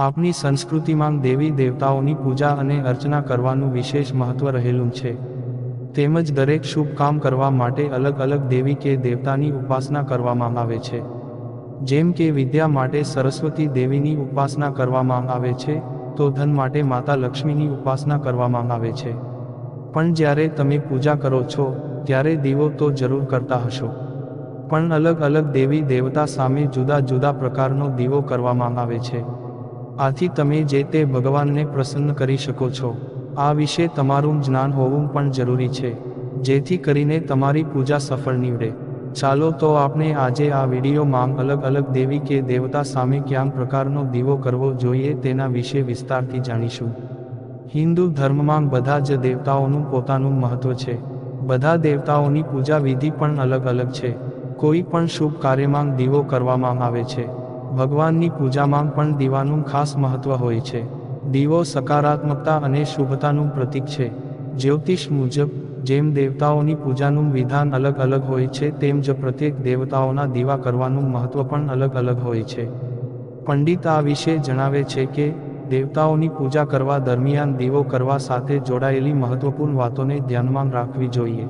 આપણી સંસ્કૃતિમાં દેવી દેવતાઓની પૂજા અને અર્ચના કરવાનું વિશેષ મહત્વ રહેલું છે. તેમજ દરેક શુભ કામ કરવા માટે અલગ અલગ દેવી કે દેવતાની ઉપાસના કરવામાં આવે છે. જેમ કે વિદ્યા માટે સરસ્વતી દેવીની ઉપાસના કરવામાં આવે છે, તો ધન માટે માતા લક્ષ્મીની ઉપાસના કરવામાં આવે છે. પણ જ્યારે તમે પૂજા કરો છો, ત્યારે દીવો તો જરૂર કરતા હશો. પણ અલગ અલગ દેવી દેવતા સામે જુદા જુદા પ્રકારનો દીવો કરવામાં આવે છે. આથી તમે જે તે ભગવાનને પ્રસન્ન કરી શકો છો. આ વિશે તમારું જ્ઞાન હોવું પણ જરૂરી છે. જેથી કરીને તમારી પૂજા સફળ નીવડે. ચાલો તો આપણે આજે આ વિડીયોમાં અલગ અલગ દેવી કે દેવતા સામે ક્યાં પ્રકારનો દીવો કરવો જોઈએ તેના વિશે વિસ્તારથી જાણીશું. હિન્દુ ધર્મમાં બધા જ દેવતાઓનું પોતાનું મહત્વ છે. બધા દેવતાઓની પૂજા વિધિ પણ અલગ અલગ છે. કોઈ પણ શુભ કાર્યમાં દીવો કરવામાં આવે છે. ભગવાનની પૂજામાં પણ દીવાનું ખાસ મહત્વ હોય છે. દીવો સકારાત્મકતા અને શુભતાનું પ્રતીક છે. જ્યોતિષ મુજબ, જેમ દેવતાઓની પૂજાનું વિધાન અલગ અલગ હોય છે, તેમ જ પ્રત્યેક દેવતાઓના દીવા કરવાનું મહત્વ પણ અલગ અલગ હોય છે. પંડિત આ વિશે જણાવે છે કે, દેવતાઓની પૂજા કરવા દરમિયાન દીવો કરવા સાથે જોડાયેલી મહત્વપૂર્ણ વાતોને ધ્યાનમાં રાખવી જોઈએ.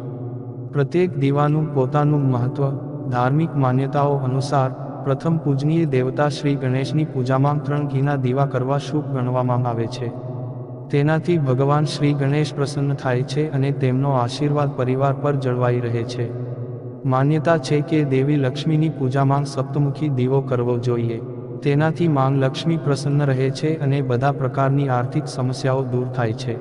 પ્રત્યેક દીવાનું પોતાનું મહત્વ, ધાર્મિક માન્યતાઓ અનુસાર પ્રથમ પૂજનીય દેવતા શ્રી ગણેશની પૂજામાં ત્રણ ઘીના દીવા કરવા શુભ ગણવામાં આવે છે. તેનાથી ભગવાન શ્રી ગણેશ પ્રસન્ન થાય છે અને તેમનો આશીર્વાદ પરિવાર પર જળવાઈ રહે છે. માન્યતા છે કે દેવી લક્ષ્મીની પૂજામાં સપ્તમુખી દીવો કરવો જોઈએ. તેનાથી માંગ લક્ષ્મી પ્રસન્ન રહે છે અને બધા પ્રકારની આર્થિક સમસ્યાઓ દૂર થાય છે.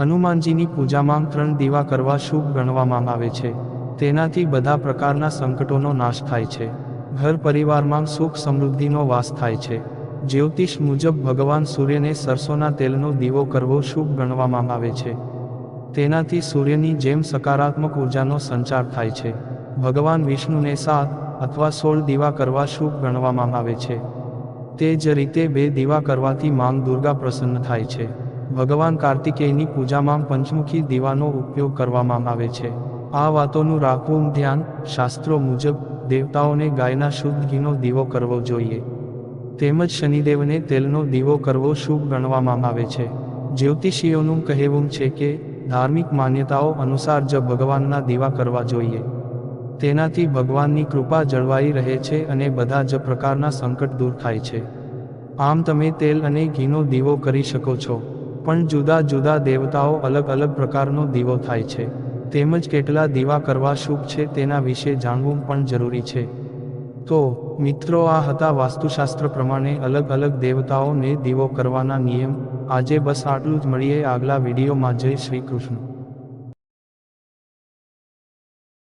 હનુમાનજીની પૂજામાં ત્રણ દીવા કરવા શુભ ગણવામાં આવે છે. તેનાથી બધા પ્રકારના સંકટોનો નાશ થાય છે. ઘર પરિવારમાં સુખ સમૃદ્ધિનો વાસ થાય છે. જ્યોતિષ મુજબ ભગવાન સૂર્યને સરસોના તેલનો દીવો કરવો શુભ ગણવામાં આવે છે. તેનાથી સૂર્યની જેમ સકારાત્મક ઉર્જાનો સંચાર થાય છે. ભગવાન વિષ્ણુને સાત અથવા સોળ દીવા કરવા શુભ ગણવામાં આવે છે. તે જ રીતે બે દીવા કરવાથી માંગ દુર્ગા પ્રસન્ન થાય છે. ભગવાન કાર્તિકેયની પૂજામાં પંચમુખી દીવાનો ઉપયોગ કરવામાં આવે છે. આ વાતોનું રાખવું ધ્યાન શાસ્ત્રો મુજબ દેવતાઓને ગાયના શુદ્ધ ઘીનો દીવો કરવો જોઈએ. તેમજ શનિદેવને તેલનો દીવો કરવો શુભ ગણવામાં આવે છે. જ્યોતિષીઓનું કહેવું છે કે, ધાર્મિક માન્યતાઓ અનુસાર જ ભગવાનના દીવા કરવા જોઈએ. તેનાથી ભગવાનની કૃપા જળવાઈ રહે છે અને બધા જ પ્રકારના સંકટ દૂર થાય છે. આમ તમે તેલ અને ઘીનો દીવો કરી શકો છો. પણ જુદા જુદા દેવતાઓ અલગ અલગ પ્રકારનો દીવો થાય છે. તેમજ કેટલા દીવા કરવા શુભ છે તેના વિશે જાણવું પણ જરૂરી છે. તો, મિત્રો આ હતા વાસ્તુશાસ્ત્ર પ્રમાણે અલગ અલગ દેવતાઓને દીવો કરવાના નિયમ. આજે બસ આટલું જ. મળીએ આગલા વિડીયોમાં. જય શ્રી કૃષ્ણ.